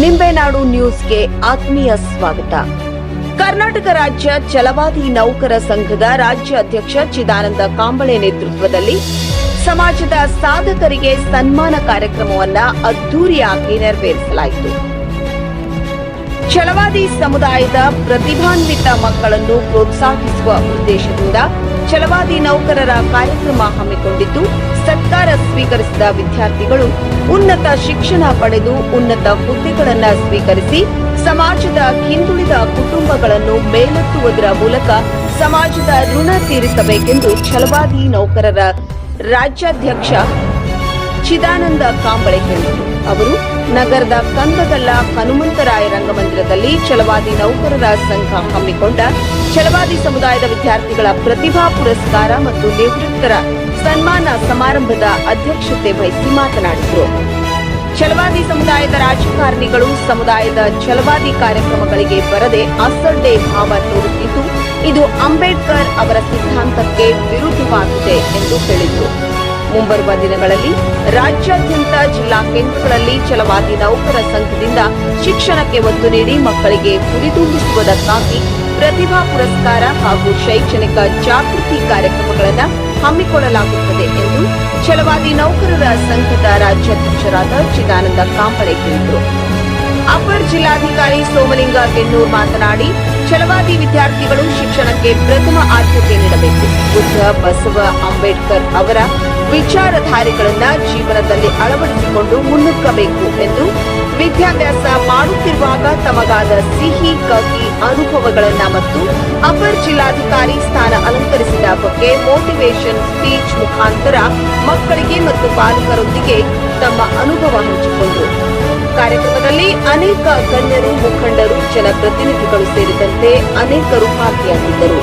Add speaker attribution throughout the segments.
Speaker 1: ನಿಂಬೆನಾಡು ನ್ಯೂಸ್ಗೆ ಆತ್ಮೀಯ ಸ್ವಾಗತ. ಕರ್ನಾಟಕ ರಾಜ್ಯ ಛಲವಾದಿ ನೌಕರ ಸಂಘದ ರಾಜ್ಯ ಅಧ್ಯಕ್ಷ ಚಿದಾನಂದ ಕಾಂಬಳೆ ನೇತೃತ್ವದಲ್ಲಿ ಸಮಾಜದ ಸಾಧಕರಿಗೆ ಸನ್ಮಾನ ಕಾರ್ಯಕ್ರಮವನ್ನು ಅದ್ದೂರಿಯಾಗಿ ನೆರವೇರಿಸಲಾಯಿತು. ಛಲವಾದಿ ಸಮುದಾಯದ ಪ್ರತಿಭಾನ್ವಿತ ಮಕ್ಕಳನ್ನು ಪ್ರೋತ್ಸಾಹಿಸುವ ಉದ್ದೇಶದಿಂದ ಛಲವಾದಿ ನೌಕರರ ಕಾರ್ಯಕ್ರಮ ಹಮ್ಮಿಕೊಂಡಿದ್ದು ಸತ್ಕಾರ ಸ್ವೀಕರಿಸಿದ ವಿದ್ಯಾರ್ಥಿಗಳು ಉನ್ನತ ಶಿಕ್ಷಣ ಪಡೆದು ಉನ್ನತ ಹುದ್ದೆಗಳನ್ನು ಸ್ವೀಕರಿಸಿ, ಸಮಾಜದ ಹಿಂದುಳಿದ ಕುಟುಂಬಗಳನ್ನು ಮೇಲೆತ್ತುವುದರ ಮೂಲಕ ಸಮಾಜದ ಋಣ ತೀರಿಸಬೇಕೆಂದು ಛಲವಾದಿ ನೌಕರರ ರಾಜ್ಯಾಧ್ಯಕ್ಷ ಚಿದಾನಂದ ಕಾಂಬಳೆ ಹೇಳಿದರು. ಅವರು ನಗರದ ಕಂದಗಲ್ಲ ಹನುಮಂತರಾಯ ರಂಗಮಂದಿರದಲ್ಲಿ ಛಲವಾದಿ ನೌಕರರ ಸಂಘ ಹಮ್ಮಿಕೊಂಡ ಛಲವಾದಿ ಸಮುದಾಯದ ವಿದ್ಯಾರ್ಥಿಗಳ ಪ್ರತಿಭಾ ಪುರಸ್ಕಾರ ಮತ್ತು ನಿವೃತ್ತರ ಸನ್ಮಾನ ಸಮಾರಂಭದ ಅಧ್ಯಕ್ಷತೆ ವಹಿಸಿ ಮಾತನಾಡಿದರು. ಛಲವಾದಿ ಸಮುದಾಯದ ರಾಜಕಾರಣಿಗಳು ಸಮುದಾಯದ ಛಲವಾದಿ ಕಾರ್ಯಕ್ರಮಗಳಿಗೆ ಬರದೆ ಅಸಡ್ಡೆ ಭಾವ ತೋರುತ್ತಿದ್ದು, ಇದು ಅಂಬೇಡ್ಕರ್ ಅವರ ಸಿದ್ಧಾಂತಕ್ಕೆ ವಿರುದ್ಧವಾಗಿದೆ ಎಂದು ಹೇಳಿದರು. ಮುಂಬರುವ ದಿನಗಳಲ್ಲಿ ರಾಜ್ಯಾದ್ಯಂತ ಜಿಲ್ಲಾ ಕೇಂದ್ರಗಳಲ್ಲಿ ಛಲವಾದಿ ನೌಕರ ಸಂಘದಿಂದ ಶಿಕ್ಷಣಕ್ಕೆ ಒತ್ತು ನೀಡಿ ಮಕ್ಕಳಿಗೆ ಹುರಿದುಂಬಿಸುವುದಕ್ಕಾಗಿ ಪ್ರತಿಭಾ ಪುರಸ್ಕಾರ ಹಾಗೂ ಶೈಕ್ಷಣಿಕ ಜಾಗೃತಿ ಕಾರ್ಯಕ್ರಮಗಳನ್ನು ಹಮ್ಮಿಕೊಳ್ಳಲಾಗುತ್ತದೆ ಎಂದು ಛಲವಾದಿ ನೌಕರರ ಸಂಘದ ರಾಜ್ಯಾಧ್ಯಕ್ಷರಾದ ಚಿದಾನಂದ ಕಾಂಬಳೆ ಹೇಳಿದರು. ಅಪರ ಜಿಲ್ಲಾಧಿಕಾರಿ ಸೋಮಲಿಂಗ ಕೆನ್ನೂರ್ ಮಾತನಾಡಿ, ಛಲವಾದಿ ವಿದ್ಯಾರ್ಥಿಗಳು ಶಿಕ್ಷಣಕ್ಕೆ ಪ್ರಥಮ ಆದ್ಯತೆ ನೀಡಬೇಕು. ಬುದ್ಧ ಬಸವ ಅಂಬೇಡ್ಕರ್ ಅವರ ವಿಚಾರಧಾರೆಗಳನ್ನ ಜೀವನದಲ್ಲಿ ಅಳವಡಿಸಿಕೊಂಡು ಮುನ್ನುಗ್ಗಬೇಕು ಎಂದು ವಿದ್ಯಾಭ್ಯಾಸ ಮಾಡುತ್ತಿರುವಾಗ ತಮಗಾದ ಸಿಹಿ, ಕಹಿ ಅನುಭವಗಳನ್ನ ಮತ್ತು ಅಪರ್ ಜಿಲ್ಲಾಧಿಕಾರಿ ಸ್ಥಾನ ಅಲಂಕರಿಸಿದ ಬಗ್ಗೆ ಮೋಟಿವೇಶನ್ ಸ್ಪೀಚ್ ಮುಖಾಂತರ ಮಕ್ಕಳಿಗೆ ಮತ್ತು ಬಾಲಕರೊಂದಿಗೆ ತಮ್ಮ ಅನುಭವ ಹಂಚಿಕೊಂಡರು ಕಾರ್ಯಕ್ರಮದಲ್ಲಿ ಅನೇಕ ಗಣ್ಯರು, ಮುಖಂಡರು, ಜನಪ್ರತಿನಿಧಿಗಳು ಸೇರಿದಂತೆ ಅನೇಕರು ಭಾಗಿಯಾಗಿದ್ದರು.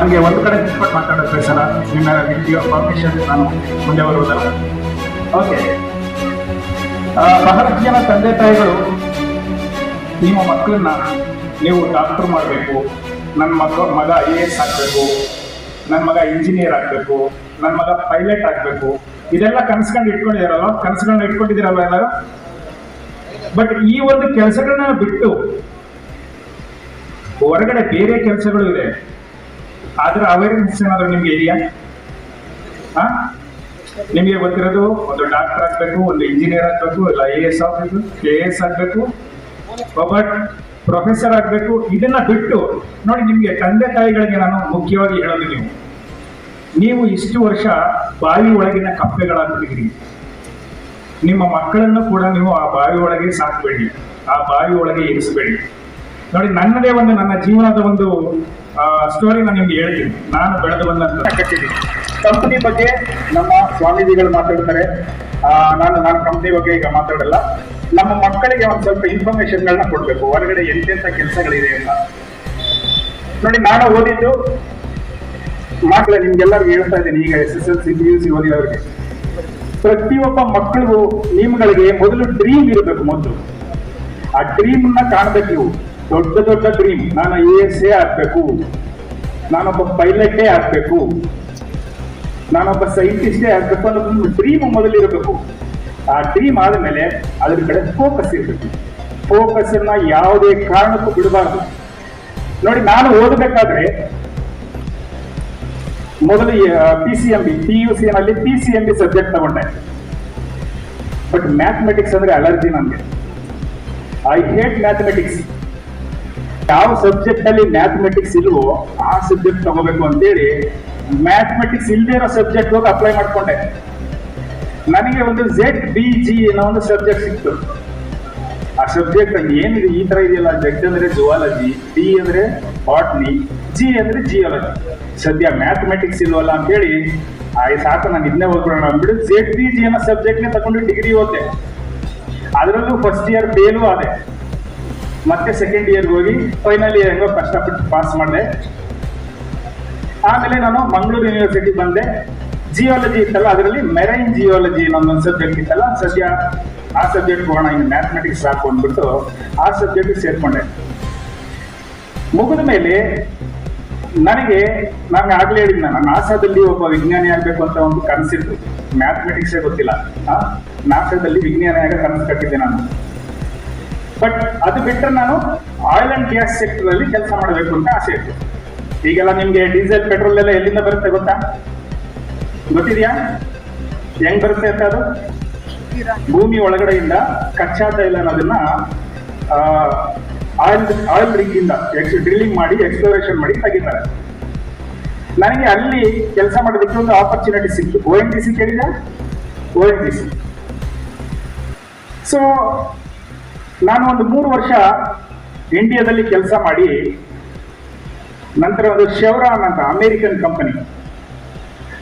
Speaker 2: ನನಗೆ ಒಂದು ಕಡೆ ನಿಂತ್ಕೊಂಡು ಮಾತಾಡೋದು ಬೇಸರ, ನಿಮ್ಮ ವಿಡಿಯೋ ಪರ್ಮಿಷನ್ ನಾನು ಮುಂದೆ ಬರುವುದಲ್ಲ. ಓಕೆ ಬಹಳಷ್ಟು ಜನ ತಂದೆ ತಾಯಿಗಳು ನಿಮ್ಮ ಮಕ್ಕಳನ್ನ ನೀವು ಡಾಕ್ಟರ್ ಮಾಡಬೇಕು ನನ್ನ ಮಗ ಮಗ ಐ ಎ ಎಸ್ ಆಗಬೇಕು ನನ್ನ ಮಗ ಇಂಜಿನಿಯರ್ ಆಗಬೇಕು ನನ್ನ ಮಗ ಪೈಲಟ್ ಆಗಬೇಕು, ಇದೆಲ್ಲ ಕನ್ಸ್ಕೊಂಡು ಇಟ್ಕೊಂಡಿದಾರಲ್ಲ ಕನಸುಗಳನ್ನ ಇಟ್ಕೊಂಡಿದ್ದೀರಲ್ಲ ಎಲ್ಲರೂ? ಬಟ್ ಈ ಒಂದು ಕೆಲಸಗಳನ್ನ ಬಿಟ್ಟು ಹೊರಗಡೆ ಬೇರೆ ಕೆಲಸಗಳು ಇದೆ. ಅದರ ಅವೇರ್ನೆಸ್ ಏನಾದ್ರು ನಿಮ್ಗೆ ಇದೆಯಾ? ಹಾ? ನಿಮಗೆ ಗೊತ್ತಿರೋದು, ಒಂದು ಡಾಕ್ಟರ್ ಆಗ್ಬೇಕು, ಒಂದು ಇಂಜಿನಿಯರ್ ಆಗ್ಬೇಕು, ಇಲ್ಲ ಐ ಎ ಎಸ್ ಆಗಬೇಕು ಕೆ ಎ ಎಸ್ ಆಗ್ಬೇಕು, ಒಬ್ಬ ಪ್ರೊಫೆಸರ್ ಆಗ್ಬೇಕು, ಇದನ್ನ ಬಿಟ್ಟು, ನೋಡಿ ನಿಮ್ಗೆ ತಂದೆ ತಾಯಿಗಳಿಗೆ ನಾನು ಮುಖ್ಯವಾಗಿ ಹೇಳೋದು ನೀವು. ನೀವು ಇಷ್ಟು ವರ್ಷ ಬಾವಿ ಒಳಗಿನ ಕಪ್ಪೆಗಳಾಗ್ಬಿಟ್ಟಿದ್ದೀರಿ. ನಿಮ್ಮ ಮಕ್ಕಳನ್ನು ಕೂಡ ನೀವು ಆ ಬಾವಿ ಒಳಗೆ ಸಾಕ್ಬೇಡಿ. ಆ ಬಾವಿ ಒಳಗೆ ಇರಿಸಬೇಡಿ. ನೋಡಿ, ನನ್ನದೇ ಒಂದು, ನನ್ನ ಜೀವನದ ಒಂದು ಸ್ಟೋರಿ ನಾನು ನಿಮ್ಗೆ ಹೇಳ್ತೀನಿ. ನಾನು ಬೆಳೆದು ಬಂದಂತ ಕಂಪನಿ ಬಗ್ಗೆ ನಮ್ಮ ಸ್ವಾಮೀಜಿಗಳು ಮಾತಾಡ್ತಾರೆ. ನಾನು ನಾನು ಕಂಪನಿ ಬಗ್ಗೆ ಈಗ ಮಾತಾಡಲ್ಲ. ನಮ್ಮ ಮಕ್ಕಳಿಗೆ ಒಂದು ಸ್ವಲ್ಪ ಇನ್ಫಾರ್ಮೇಶನ್ಗಳನ್ನ ಕೊಡ್ಬೇಕು. ಹೊರಗಡೆ ಎಂತೆಂಥ ಕೆಲಸಗಳಿದೆ ಅಂತ. ನೋಡಿ, ನಾನು ಓದಿದ್ದು ಮಕ್ಕಳ ನಿಮ್ಗೆಲ್ಲರಿಗೂ ಹೇಳ್ತಾ ಇದ್ದೀನಿ. ಈಗ S S L C P U C ಓದಿದವರಿಗೆ. ಪ್ರತಿಯೊಬ್ಬ ಮಕ್ಕಳಿಗೂ, ನಿಮ್ಗಳಿಗೆ ಮೊದಲು ಡ್ರೀಮ್ ಇರಬೇಕು ಮೊದಲು. ಆ ಡ್ರೀಮ್ನ ಕಾಣ್ಬೇಕು ನೀವು ದೊಡ್ಡ ದೊಡ್ಡ ಡ್ರೀಮ್ ನಾನು ಐ ಎಸ್ ಎ ಆಗಬೇಕು. ನಾನೊಬ್ಬ ಪೈಲಟೇ ಆಗ್ಬೇಕು. ನಾನೊಬ್ಬ ಸೈಂಟಿಸ್ಟೇ ಆಗ್ಬೇಕು ಒಂದು ಡ್ರೀಮ್ ಮೊದಲಿರಬೇಕು. ಆ ಡ್ರೀಮ್ ಆದಮೇಲೆ ಅದ್ರ ಕಡೆ ಫೋಕಸ್ ಇರಬೇಕು. ಫೋಕಸ್ ಅನ್ನ ಯಾವುದೇ ಕಾರಣಕ್ಕೂ ಬಿಡಬಾರ್ದು. ನೋಡಿ, ನಾನು ಓದಬೇಕಾದ್ರೆ ಮೊದಲು P C M B P U C ನಲ್ಲಿ P C M B subject ತಗೊಂಡೆ. ಬಟ್ ಮ್ಯಾಥಮೆಟಿಕ್ಸ್ ಅಂದ್ರೆ ಅಲರ್ಜಿ ನನಗೆ. ಐ ಹೇಟ್ ಮ್ಯಾಥಮೆಟಿಕ್ಸ್ ಯಾವ ಸಬ್ಜೆಕ್ಟ್ ಅಲ್ಲಿ ಮ್ಯಾಥಮೆಟಿಕ್ಸ್ ಇಲ್ವೋ ಆ ಸಬ್ಜೆಕ್ಟ್ ತಗೋಬೇಕು ಅಂತೇಳಿ ಮ್ಯಾಥಮೆಟಿಕ್ಸ್ ಇಲ್ಲದೆ ಇರೋ ಸಬ್ಜೆಕ್ಟ್ ಹೋಗಿ ಅಪ್ಲೈ ಮಾಡ್ಕೊಂಡೆ. ನನಗೆ ಒಂದು ಝೆಡ್ ಬಿ ಜಿ ಅನ್ನೋ ಒಂದು ಸಬ್ಜೆಕ್ಟ್ ಸಿಕ್ತು. ಆ ಸಬ್ಜೆಕ್ಟ್ ಏನಿದೆ? ಈ ತರ ಇದೆಯಲ್ಲ ಜೆಡ್ ಅಂದ್ರೆ ಜುವಾಲಜಿ ಬಿ ಅಂದ್ರೆ ಬಾಟ್ನಿ ಜಿ ಅಂದ್ರೆ ಜಿಯಾಲಜಿ ಸದ್ಯ ಮ್ಯಾಥಮೆಟಿಕ್ಸ್ ಇಲ್ವಲ್ಲ ಅಂತ ಹೇಳಿ ಆಯ್ ಸಾಕು, ನಾನು ಇದನ್ನೇ ಓದ್ಬಿಡೋಣ ಅಂದ್ಬಿಟ್ಟು ಝೆಡ್ ಬಿ ಜಿ ಅನ್ನೋ ಸಬ್ಜೆಕ್ಟ್ನೇ ತಗೊಂಡು ಡಿಗ್ರಿ ಓದ್ದೆ ಅದರಲ್ಲೂ ಫಸ್ಟ್ ಇಯರ್ ಫೇಲು ಆದೆ. ಮತ್ತೆ ಸೆಕೆಂಡ್ ಇಯರ್ ಹೋಗಿ ಫೈನಲ್ ಇಯರ್ ಹೆಂಗೋ ಕಷ್ಟಪಟ್ಟು ಪಾಸ್ ಮಾಡಿದೆ. ಆಮೇಲೆ ನಾನು ಮಂಗಳೂರು ಯೂನಿವರ್ಸಿಟಿ ಬಂದೆ. ಜಿಯಾಲಜಿ ಇತ್ತಲ್ಲ, ಅದರಲ್ಲಿ ಮೆರೈನ್ ಜಿಯಾಲಜಿ ಅನ್ನೋ ಒಂದು ಸಬ್ಜೆಕ್ಟ್ ಇತ್ತಲ್ಲ ಸದ್ಯ ಆ ಸಬ್ಜೆಕ್ಟ್ ಹೋಗೋಣ, ಇನ್ನು ಮ್ಯಾಥಮೆಟಿಕ್ಸ್ ಸಾಕು ಅಂದ್ಬಿಟ್ಟು ಆ ಸಬ್ಜೆಕ್ಟ್ ಸೇರ್ಕೊಂಡೆ. ಮುಗಿದ ಮೇಲೆ ನನಗೆ, ನಾನು ಆಗ್ಲೇ ಹೇಳಿದ್ನ, ನಾನು ನಾಸಾದಲ್ಲಿ ಒಬ್ಬ ವಿಜ್ಞಾನಿ ಆಗ್ಬೇಕು ಅಂತ ಒಂದು ಕನಸಿತ್ತು. ಮ್ಯಾಥಮೆಟಿಕ್ಸೇ ಗೊತ್ತಿಲ್ಲ. ನಾಸಾದಲ್ಲಿ ವಿಜ್ಞಾನಿ ಆಗ ಕನಸು ಕಟ್ಟಿದ್ದೆ ನಾನು. ಬಟ್ ಅದು ಬಿಟ್ಟರೆ ನಾನು ಆಯಿಲ್ ಅಂಡ್ ಗ್ಯಾಸ್ ಸೆಕ್ಟರ್ ಅಲ್ಲಿ ಕೆಲಸ ಮಾಡಬೇಕು ಅಂತ ಆಸೆ ಇತ್ತು. ಈಗೆಲ್ಲ ನಿಮ್ಗೆ ಡೀಸೆಲ್ ಪೆಟ್ರೋಲ್ ಎಲ್ಲ ಎಲ್ಲಿಂದ ಬರುತ್ತೆ ಗೊತ್ತಾ? ಗೊತ್ತಿದ್ಯಾ? ಹೆಂಗ್ ಬರುತ್ತೆ ಅಂತ ಅದು? ಭೂಮಿ ಒಳಗಡೆಯಿಂದ ಕಚ್ಚಾ ತೈಲ ಅನ್ನೋದನ್ನ ಆಯಿಲ್ ಆಯಿಲ್ ರಿಗ್ ಇಂದ ಡ್ರಿಲ್ಲಿಂಗ್ ಮಾಡಿ ಎಕ್ಸ್ಪ್ಲೋರೇಷನ್ ಮಾಡಿ ತೆಗಿತಾರೆ. ನನಗೆ ಅಲ್ಲಿ ಕೆಲಸ ಮಾಡೋದಕ್ಕೆ ಒಂದು ಆಪರ್ಚುನಿಟಿ ಸಿಕ್ತು. ಓ ಎನ್ ಟಿ ಸಿ ಕೇಳಿದ oh N T C so ನಾನು ಒಂದು ಮೂರು ವರ್ಷ ಇಂಡಿಯಾದಲ್ಲಿ ಕೆಲಸ ಮಾಡಿ, ನಂತರ ಅದು ಶೆವ್ರಾನ್ ಅಂತ ಅಮೇರಿಕನ್ ಕಂಪನಿ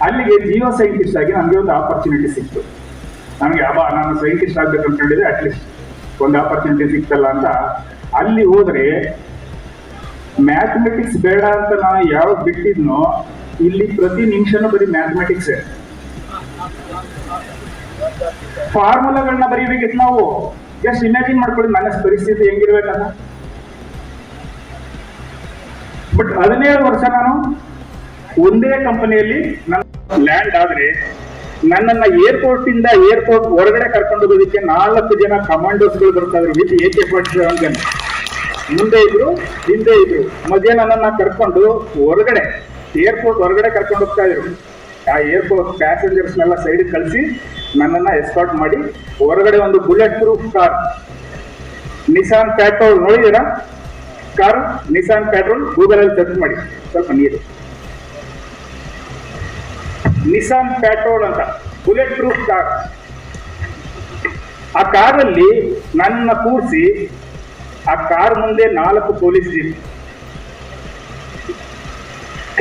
Speaker 2: ಅಲ್ಲಿಗೆ ಜಿಯೋ ಸೈಂಟಿಸ್ಟ್ ಆಗಿ ನನಗೆ ಒಂದು ಆಪರ್ಚುನಿಟಿ ಸಿಕ್ತು. ನನಗೆ ಅಬ್ಬಾ, ನಾನು ಸೈಂಟಿಸ್ಟ್ ಆಗಬೇಕಂತ ಹೇಳಿದ್ರೆ ಅಟ್ಲೀಸ್ಟ್ ಒಂದು ಆಪರ್ಚುನಿಟಿ ಸಿಕ್ತಲ್ಲ ಅಂತ. ಅಲ್ಲಿ ಹೋದರೆ ಮ್ಯಾಥಮೆಟಿಕ್ಸ್ ಬೇಡ ಅಂತ ನಾನು ಯಾವಾಗ ಬಿಟ್ಟಿದ್ನೋ, ಇಲ್ಲಿ ಪ್ರತಿ ನಿಮಿಷನೂ ಬರೀ ಮ್ಯಾಥಮೆಟಿಕ್ಸ್ ಫಾರ್ಮುಲಾಗಳನ್ನ ಬರೀಬೇಕಿತ್ತು ನಾವು ಜಸ್ಟ್ ಇಮ್ಯಾಜಿನ್ ಮಾಡ್ಕೊಳ್ಳಿ ನನ್ನ ಪರಿಸ್ಥಿತಿ ಹೆಂಗಿರ್ಬೇಕಂತ. ಬಟ್ ಹದಿನೇಳು ವರ್ಷ ನಾನು ಒಂದೇ ಕಂಪನಿಯಲ್ಲಿ ನನ್ನ ಲ್ಯಾಂಡ್ ಆದ್ರೆ ನನ್ನನ್ನ ಏರ್ಪೋರ್ಟ್ ಇಂದ ಏರ್ಪೋರ್ಟ್ ಹೊರಗಡೆ ಕರ್ಕೊಂಡು ಹೋಗೋದಕ್ಕೆ ನಾಲ್ಕು ಜನ ಕಮಾಂಡೋಸ್ಗಳು ಬರ್ತಾ ಇದ್ರು. ವಿತ್ ಎ ಕೆ ಫಾರ್ಟಿ ಮುಂದೆ ಇದ್ರು, ಹಿಂದೆ ಇದ್ರು. ಮಧ್ಯೆ ನನ್ನನ್ನ ಕರ್ಕೊಂಡು ಹೊರಗಡೆ ಏರ್ಪೋರ್ಟ್ ಹೊರಗಡೆ ಕರ್ಕೊಂಡು ಹೋಗ್ತಾ ಇದ್ರು. ಆ ಏರ್ಪೋರ್ಟ್ ಪ್ಯಾಸೆಂಜರ್ಸ್ನೆಲ್ಲ ಸೈಡ್ ಕಳಿಸಿ ನನ್ನನ್ನ ಎಸ್ಕಾಟ್ ಮಾಡಿ ಹೊರಗಡೆ ಒಂದು bullet proof car Nissan Patrol ನೋಡಿದ್ದೀರಾ? ಕಾರ್ ನಿಸಾನ್ ಪ್ಯಾಟ್ರೋಲ್ ಗೂಗಲ್ ಅಲ್ಲಿ ಸರ್ಚ್ ಮಾಡಿ. ಸ್ವಲ್ಪ ನೀರು. ನಿಸಾನ್ ಪ್ಯಾಟ್ರೋಲ್ ಅಂತ ಬುಲೆಟ್ ಪ್ರೂಫ್ ಕಾರ್ ಆ ಕಾರಲ್ಲಿ ನನ್ನ ಕೂರಿಸಿ, ಆ ಕಾರ್ ಮುಂದೆ ನಾಲ್ಕು ಪೊಲೀಸ್ ಜೀಪ್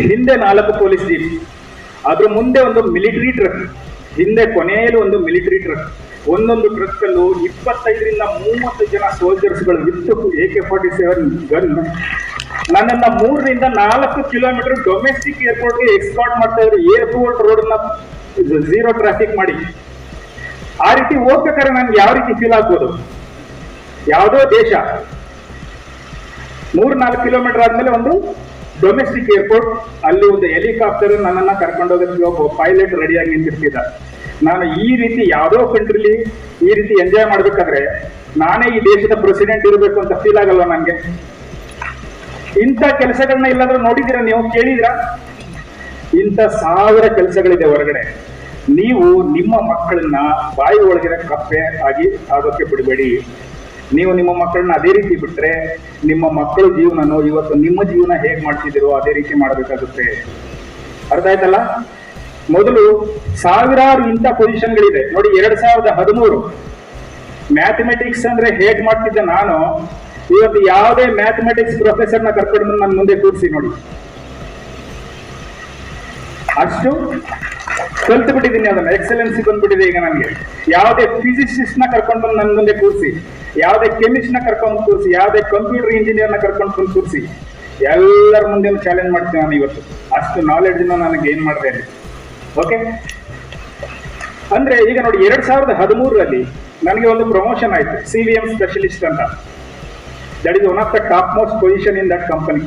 Speaker 2: ಹಿಂದೆ ನಾಲ್ಕು ಪೊಲೀಸ್ ಜೀಪ್ ಅದ್ರ ಮುಂದೆ ಒಂದು ಮಿಲಿಟರಿ ಟ್ರಕ್ ಹಿಂದೆ ಕೊನೆಯಲ್ಲಿ ಒಂದು ಮಿಲಿಟರಿ ಟ್ರಕ್ ಒಂದೊಂದು ಟ್ರಕ್ ಅಲ್ಲೂ ಇಪ್ಪತ್ತೈದರಿಂದ ಮೂವತ್ತು ಜನ ಸೋಲ್ಜರ್ಸ್ಗಳು with A K forty seven gun ನನ್ನನ್ನ ಮೂರರಿಂದ ನಾಲ್ಕು ಕಿಲೋಮೀಟರ್ ಡೊಮೆಸ್ಟಿಕ್ ಏರ್ಪೋರ್ಟ್ಗೆ ಎಕ್ಸ್ಪೋರ್ಟ್ ಮಾಡ್ತಾ ಇದ್ರು ಏರ್ಪೋರ್ಟ್ ರೋಡ್ನ ಝೀರೋ ಟ್ರಾಫಿಕ್ ಮಾಡಿ. ಆ ರೀತಿ ಹೋಗ್ಬೇಕಾದ್ರೆ ನನ್ಗೆ ಯಾವ ರೀತಿ ಫೀಲ್ ಆಗ್ಬೋದು? ಯಾವುದೋ ದೇಶ. ಮೂರ್ ನಾಲ್ಕು ಕಿಲೋಮೀಟರ್ ಆದ್ಮೇಲೆ ಒಂದು ಡೊಮೆಸ್ಟಿಕ್ ಏರ್ಪೋರ್ಟ್ ಅಲ್ಲಿ ಒಂದು ಹೆಲಿಕಾಪ್ಟರ್ ನನ್ನನ್ನ ಕರ್ಕೊಂಡು ಹೋಗೋದಕ್ಕೆ ಒಬ್ಬ ಪೈಲಟ್ ರೆಡಿಯಾಗಿ ನಿಂತಿರ್ತಿದ್ದ. ನಾನು ಈ ರೀತಿ ಯಾವುದೋ ಕಂಟ್ರಿಲಿ ಈ ರೀತಿ ಎಂಜಾಯ್ ಮಾಡ್ಬೇಕಾದ್ರೆ ನಾನೇ ಈ ದೇಶದ ಪ್ರೆಸಿಡೆಂಟ್ ಇರಬೇಕು ಅಂತ ಫೀಲ್ ಆಗಲ್ವ ನನಗೆ? ಇಂಥ ಕೆಲಸಗಳನ್ನ ಇಲ್ಲಾಂದ್ರೆ ನೋಡಿದ್ದೀರಾ ನೀವು? ಕೇಳಿದ್ರಾ ಇಂಥ ಸಾವಿರ ಕೆಲಸಗಳಿದೆ ಹೊರಗಡೆ. ನೀವು ನಿಮ್ಮ ಮಕ್ಕಳನ್ನ ಬಾಯಿ ಒಳಗಿನ ಕಪ್ಪೆ ಆಗಿ ಆಗೋಕ್ಕೆ ಬಿಡಬೇಡಿ. ನೀವು ನಿಮ್ಮ ಮಕ್ಕಳನ್ನ ಅದೇ ರೀತಿ ಬಿಟ್ರೆ ನಿಮ್ಮ ಮಕ್ಕಳ ಜೀವನನೋ ಇವತ್ತು ನಿಮ್ಮ ಜೀವನ ಹೇಗೆ ಮಾಡ್ತಿದ್ದೀರೋ ಅದೇ ರೀತಿ ಮಾಡಬೇಕಾಗುತ್ತೆ. ಅರ್ಥ ಆಯ್ತಲ್ಲ? ಮೊದಲು ಸಾವಿರಾರು ಇಂಥ ಪೊಸಿಷನ್ಗಳಿದೆ ನೋಡಿ, ಎರಡ್ ಸಾವಿರದ ಹದಿಮೂರು. ಮ್ಯಾಥಮೆಟಿಕ್ಸ್ ಅಂದ್ರೆ ಹೇಗ್ ಮಾಡ್ತಿದ್ದೆ ನಾನು? ಇವತ್ತು ಯಾವುದೇ ಮ್ಯಾಥಮೆಟಿಕ್ಸ್ ಪ್ರೊಫೆಸರ್ನ ಕರ್ಕೊಂಡು ನನ್ನ ಮುಂದೆ ಕೂರಿಸಿ ನೋಡಿ. ಅಷ್ಟು ಕಲ್ತು ಬಿಟ್ಟಿದ್ದೀನಿ ಅದನ್ನ. ಎಕ್ಸಲೆನ್ಸಿ ಬಂದ್ಬಿಟ್ಟಿದೆ ಈಗ ನನಗೆ. ಯಾವುದೇ ಫಿಸಿಸಿಸ್ಟ್ನ ಕರ್ಕೊಂಡು ನನ್ನ ಮುಂದೆ ಕೂರಿಸಿ. ಯಾವುದೇ ಕೆಮಿಸ್ಟ್ನ ಕರ್ಕೊಂಡು ಕೂರಿಸಿ. ಯಾವುದೇ ಕಂಪ್ಯೂಟರ್ ಇಂಜಿನಿಯರ್ನ ಕರ್ಕೊಂಡು ಬಂದು ಕೂರಿಸಿ. ಎಲ್ಲರ ಮುಂದೆ ಚಾಲೆಂಜ್ ಮಾಡ್ತೀನಿ ನಾನು ಇವತ್ತು. ಅಷ್ಟು ನಾಲೆಡ್ಜ್ ನನಗೆ ಏನ್ ಮಾಡಿದೆ ಓಕೆ ಅಂದ್ರೆ ಈಗ ನೋಡಿ ಎರಡ್ ಸಾವಿರದ ಹದಿಮೂರರಲ್ಲಿ ನನಗೆ ಒಂದು ಪ್ರಮೋಷನ್ ಆಯ್ತು ಸಿ ವಿ ಎಂ ಸ್ಪೆಷಲಿಸ್ಟ್ ಅಂತ. That is one of the top most position in that company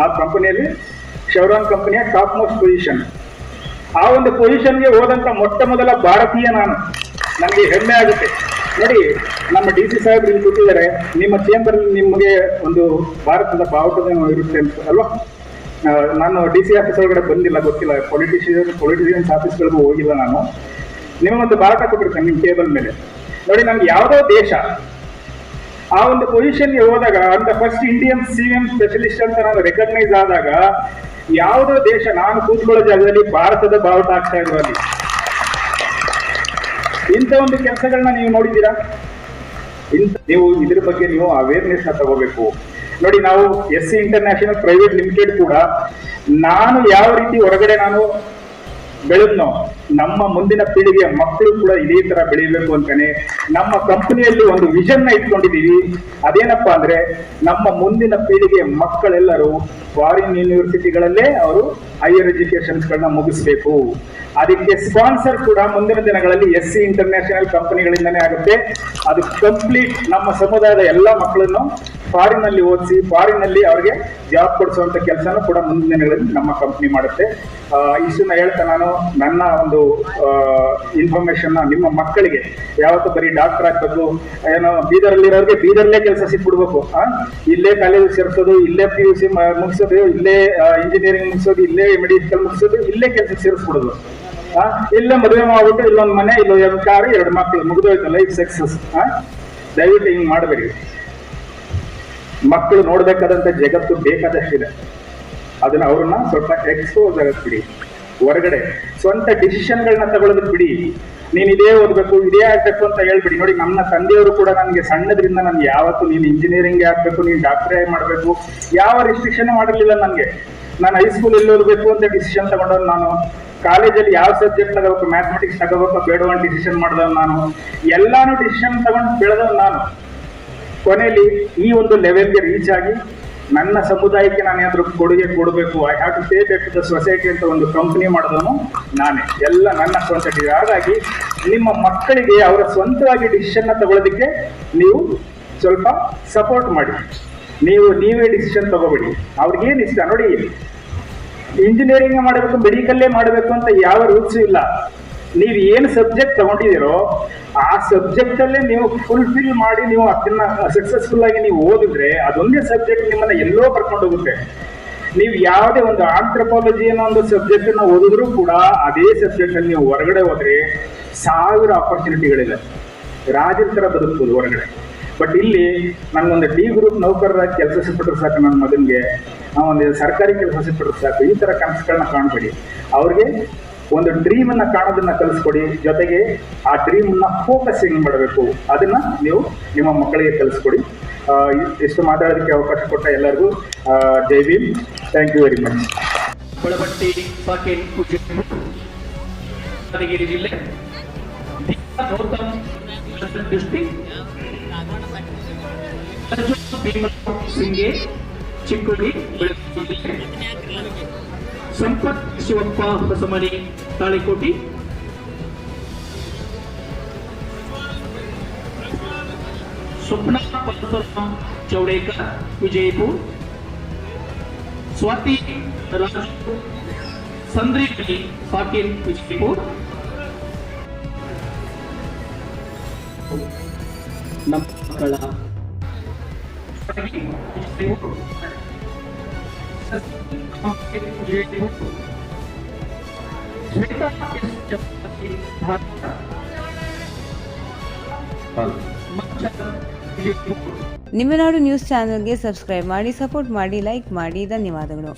Speaker 2: ಆ ಕಂಪನಿಯಲ್ಲಿ ಶೌರಾನ್ ಕಂಪನಿಯ ಟಾಪ್ ಮೋಸ್ಟ್ ಪೊಸಿಷನ್ ಆ ಒಂದು ಪೊಸಿಷನ್ಗೆ ಹೋದಂತ ಮೊಟ್ಟ ಮೊದಲ ಭಾರತೀಯ ನಾನು. ನನಗೆ ಹೆಮ್ಮೆ ಆಗುತ್ತೆ. ನೋಡಿ, ನಮ್ಮ ಡಿ ಸಿ ಸಾಹೇಬ್ರು ಇಲ್ಲಿ ಕೂತಿದ್ದಾರೆ. ನಿಮ್ಮ ಚೇಂಬರ್ ನಿಮಗೆ ಒಂದು ಭಾರತದ ಬಾವುಟ ಇರುತ್ತೆ ಅಂತ, ಅಲ್ವಾ? ನಾನು ಡಿ ಸಿ ಆಫೀಸ್ ಒಳಗಡೆ ಬಂದಿಲ್ಲ, ಗೊತ್ತಿಲ್ಲ. ಪೊಲಿಟಿಷಿಯನ್ ಪೊಲಿಟಿಷಿಯನ್ಸ್ ಆಫೀಸ್ಗಳಿಗೂ ಹೋಗಿಲ್ಲ ನಾನು. ನಿಮಗೊಂದು ಭಾರತ ಕೊಟ್ಟಿರ್ತೇನೆ ನಿಮ್ಮ ಟೇಬಲ್ ಮೇಲೆ. ನೋಡಿ, ನಮ್ಗೆ ಯಾವುದೋ ದೇಶ, ಆ ಒಂದು ಪೊಸಿಷನ್ಗೆ ಹೋದಾಗ, ಅಂತ first Indian C M specialist ಅಂತ ನಾನು ರೆಕಗ್ನೈಸ್ ಆದಾಗ, ಯಾವುದೋ ದೇಶ, ನಾನು ಕೂತ್ಕೊಳ್ಳೋ ಜಾಗದಲ್ಲಿ ಭಾರತದ ಬಾವುಟ ಆಗ್ತಾ ಇರುವಲ್ಲಿ ಇಂಥ ಒಂದು ಕೆಲಸಗಳನ್ನ ನೀವು ನೋಡಿದ್ದೀರಾ? ಇಂಥ ನೀವು ಇದ್ರ ಬಗ್ಗೆ ನೀವು ಅವೇರ್ನೆಸ್ನ ತಗೋಬೇಕು. ನೋಡಿ, ನಾವು S C international private limited ಕೂಡ ನಾನು ಯಾವ ರೀತಿ ಹೊರಗಡೆ ನಾನು ಬೆಳೆದ್ನೋ, ನಮ್ಮ ಮುಂದಿನ ಪೀಳಿಗೆಯ ಮಕ್ಕಳು ಕೂಡ ಇದೇ ತರ ಬೆಳೀಬೇಕು ಅಂತಾನೆ ನಮ್ಮ ಕಂಪನಿಯಲ್ಲಿ ಒಂದು ವಿಷನ್ನ ಇಟ್ಕೊಂಡಿದೀವಿ ಅದೇನಪ್ಪಾ ಅಂದ್ರೆ, ನಮ್ಮ ಮುಂದಿನ ಪೀಳಿಗೆಯ ಮಕ್ಕಳೆಲ್ಲರೂ ಫಾರಿನ್ ಯೂನಿವರ್ಸಿಟಿಗಳಲ್ಲೇ ಅವರು ಹೈಯರ್ ಎಜುಕೇಶನ್ಸ್ ಗಳನ್ನ ಮುಗಿಸ್ಬೇಕು. ಅದಕ್ಕೆ ಸ್ಪಾನ್ಸರ್ ಕೂಡ ಮುಂದಿನ ದಿನಗಳಲ್ಲಿ ಎಸ್ ಸಿ ಇಂಟರ್ನ್ಯಾಷನಲ್ ಕಂಪನಿಗಳಿಂದನೇ ಆಗುತ್ತೆ. ಅದು ಕಂಪ್ಲೀಟ್ ನಮ್ಮ ಸಮುದಾಯದ ಎಲ್ಲ ಮಕ್ಕಳನ್ನು ಫಾರಿನ್ ಅಲ್ಲಿ ಓದಿಸಿ ಫಾರಿನಲ್ಲಿ ಅವ್ರಿಗೆ ಜಾಬ್ ಕೊಡಿಸುವಂತ ಕೆಲಸನೂ ಕೂಡ ಮುಂದಿನ ದಿನಗಳಲ್ಲಿ ನಮ್ಮ ಕಂಪ್ನಿ ಮಾಡುತ್ತೆ ಇಷ್ಟನ್ನ ಹೇಳ್ತಾ ನಾನು ನನ್ನ ಒಂದು ಇನ್ಫಾರ್ಮೇಶನ್ ನಿಮ್ಮ ಮಕ್ಕಳಿಗೆ, ಯಾವತ್ತೂ ಬರೀ ಡಾಕ್ಟರ್ ಆಗ್ಬೇಕು, ಏನೋ ಬೀದರಲ್ಲಿರೋರಿಗೆ ಬೀದರ್ಲೇ ಕೆಲಸ ಸಿಕ್ಬಿಡ್ಬೇಕು? ಇಲ್ಲೇ ಕಾಲೇಜ್ ಸೇರಿಸೋದು, ಇಲ್ಲೇ ಪಿ ಯು ಸಿ ಮುಗಿಸೋದು, ಇಲ್ಲೇ ಇಂಜಿನಿಯರಿಂಗ್ ಮುಗಿಸೋದು, ಇಲ್ಲೇ ಮೆಡಿಕಲ್ ಮುಗಿಸೋದು, ಇಲ್ಲೇ ಕೆಲಸ ಸೇರಿಸ್ಬಿಡೋದು? ಇಲ್ಲೇ ಮದುವೆ ಮಾಡ್ಬಿಟ್ಟು ಇಲ್ಲೊಂದು ಮನೆ, ಇಲ್ಲೊಂದು ಕಾರು, ಎರಡು ಮಕ್ಕಳು ಮುಗಿದೋಯ್ತು ಲೈಫ್ ಸಕ್ಸಸ್ ದಯವಿಟ್ಟು ಹಿಂಗ್ ಮಾಡಬೇಡಿ ಮಕ್ಕಳು ನೋಡ್ಬೇಕಾದಂತ ಜಗತ್ತು ಬೇಕಾದಷ್ಟಿದೆ. ಅದನ್ನ ಅವ್ರನ್ನ ಸ್ವಲ್ಪ ಎಕ್ಸ್ಪೋಸ್ ಆಗಕ್ ಬಿಡಿ. ಹೊರಗಡೆ ಸ್ವಂತ ಡಿಸಿಷನ್ಗಳನ್ನ ತಗೊಳ್ಳೋದು ಬಿಡಿ. ನೀನ್ ಇದೇ ಓದ್ಬೇಕು, ಇದೇ ಆಗ್ಬೇಕು ಅಂತ ಹೇಳ್ಬಿಡಿ. ನೋಡಿ, ನಮ್ಮ ತಂದೆಯವರು ಕೂಡ ನನಗೆ ಸಣ್ಣದ್ರಿಂದ ನನ್ಗೆ ಯಾವತ್ತು ನೀನು ಇಂಜಿನಿಯರಿಂಗ್ ಆಗ್ಬೇಕು, ನೀನು ಡಾಕ್ಟ್ರೇ ಮಾಡಬೇಕು, ಯಾವ ರಿಸ್ಟ್ರಿಕ್ಷನ್ ಮಾಡಿರ್ಲಿಲ್ಲ ನನಗೆ. ನಾನು ಹೈಸ್ಕೂಲ್ ಎಲ್ಲಿ ಓದಬೇಕು ಅಂತ ಡಿಸಿಷನ್ ತಗೊಂಡವ್ನು ನಾನು. ಕಾಲೇಜಲ್ಲಿ ಯಾವ ಸಬ್ಜೆಕ್ಟ್ ತಗೋಬೇಕು ಮ್ಯಾಥಮೆಟಿಕ್ಸ್ ತಗೋಬೇಕು ಬೇಡ ಅಂತ ಡಿಸಿಷನ್ ಮಾಡಿದವ್ ನಾನು. ಎಲ್ಲಾನು ಡಿಸಿಷನ್ ತಗೊಂಡು ಬೆಳೆದವ್ ನಾನು. ಕೊನೆಯಲ್ಲಿ ಈ ಒಂದು ಲೆವೆಲ್ಗೆ ರೀಚ್ ಆಗಿ ನನ್ನ ಸಮುದಾಯಕ್ಕೆ ನಾನು ಏನಾದರೂ ಕೊಡುಗೆ ಕೊಡಬೇಕು I have to pay back the society ಅಂತ ಒಂದು ಕಂಪ್ನಿ ಮಾಡಿದ್ರು ನಾನೇ. ಎಲ್ಲ ನನ್ನ ಸ್ವಂತ ಹಾಗಾಗಿ ನಿಮ್ಮ ಮಕ್ಕಳಿಗೆ ಅವರ ಸ್ವಂತವಾಗಿ ಡಿಸಿಷನ್ನ ತಗೊಳ್ಳೋದಕ್ಕೆ ನೀವು ಸ್ವಲ್ಪ ಸಪೋರ್ಟ್ ಮಾಡಿ. ನೀವು, ನೀವೇ ಡಿಸಿಷನ್ ತಗೋಬೇಡಿ. ಅವ್ರಿಗೇನು ಇಷ್ಟ? ನೋಡಿ ಇಂಜಿನಿಯರಿಂಗ್ ಮಾಡಬೇಕು ಮೆಡಿಕಲ್ಲೇ ಮಾಡಬೇಕು ಅಂತ ಯಾವ ರೂಲ್ಸ್ ಇಲ್ಲ. ನೀವು ಏನು ಸಬ್ಜೆಕ್ಟ್ ತಗೊಂಡಿದ್ದೀರೋ ಆ ಸಬ್ಜೆಕ್ಟ್ ಅಲ್ಲೇ ನೀವು ಫುಲ್ಫಿಲ್ ಮಾಡಿ ನೀವು ಅದನ್ನ ಸಕ್ಸಸ್ಫುಲ್ ಆಗಿ ನೀವು ಓದಿದ್ರೆ ಅದೊಂದೇ ಸಬ್ಜೆಕ್ಟ್ ನಿಮ್ಮನ್ನ ಎಲ್ಲೋ ಕರ್ಕೊಂಡು ಹೋಗುತ್ತೆ. ನೀವು ಯಾವುದೇ ಒಂದು ಆಂಥ್ರಪಾಲಜಿ ಅನ್ನೋ ಒಂದು ಸಬ್ಜೆಕ್ಟ್ ಅನ್ನ ಓದಿದ್ರು ಕೂಡ ಅದೇ ಸಬ್ಜೆಕ್ಟ್ ಅಲ್ಲಿ ನೀವು ಹೊರಗಡೆ ಹೋದ್ರೆ ಸಾವಿರ ಆಪರ್ಚುನಿಟಿಗಳಿದೆ ರಾಜರ ತರ ಬದುಕ್ಬೋದು ಹೊರಗಡೆ. ಬಟ್ ಇಲ್ಲಿ ನನಗೊಂದು ಡಿ ಗ್ರೂಪ್ ನೌಕರರಾಗಿ ಕೆಲಸ ಸಿಕ್ಬಿಟ್ರೆ ಸಾಕು ನನ್ನ ಮಗನಿಗೆ ಒಂದು ಸರ್ಕಾರಿ ಕೆಲಸ ಸಿಕ್ಬಿಟ್ರೆ ಸಾಕು, ಈ ತರ ಕನಸುಗಳನ್ನ ಕಾಣಬೇಡಿ. ಅವ್ರಿಗೆ ಒಂದು ಡ್ರೀಮ್ ಅನ್ನ ಕಾಣೋದನ್ನ ಕಲಿಸ್ಕೊಡಿ. ಜೊತೆಗೆ ಆ ಡ್ರೀಮ್ ಅನ್ನ ಫೋಕಸ್ ಹೆಂಗ್ ಮಾಡಬೇಕು. ಅದನ್ನ ನೀವು ನಿಮ್ಮ ಮಕ್ಕಳಿಗೆ ಕಲಿಸ್ಕೊಡಿ. ಇಷ್ಟು ಮಾತಾಡೋದಕ್ಕೆ ಅವಕಾಶ ಕೊಟ್ಟ ಎಲ್ಲರಿಗೂ ಜೈ
Speaker 3: Bhim. Thank you very much Chikka Sampath Shivappa Hosamani Talikoti ಸ್ವಪ್ನ ಪರಶುರಾಮ್ ಚೌಡೇಕರ್ ವಿಜಯಪುರ್ ಸ್ವಾತಿ ರಾಜು ಸಂದ್ರಿಕಿ ಪಾಟೀಲ್ ವಿಜಯಪುರ್ ನಮ್ಮ ಮಕ್ಕಳ ವಿಜಯಪುರ.
Speaker 4: ನಿಮ್ಮನಾಡು ನ್ಯೂಸ್ ಚಾನೆಲ್ಗೆ ಸಬ್ಸ್ಕ್ರೈಬ್ ಮಾಡಿ ಸಪೋರ್ಟ್ ಮಾಡಿ ಲೈಕ್ ಮಾಡಿ ಧನ್ಯವಾದಗಳು.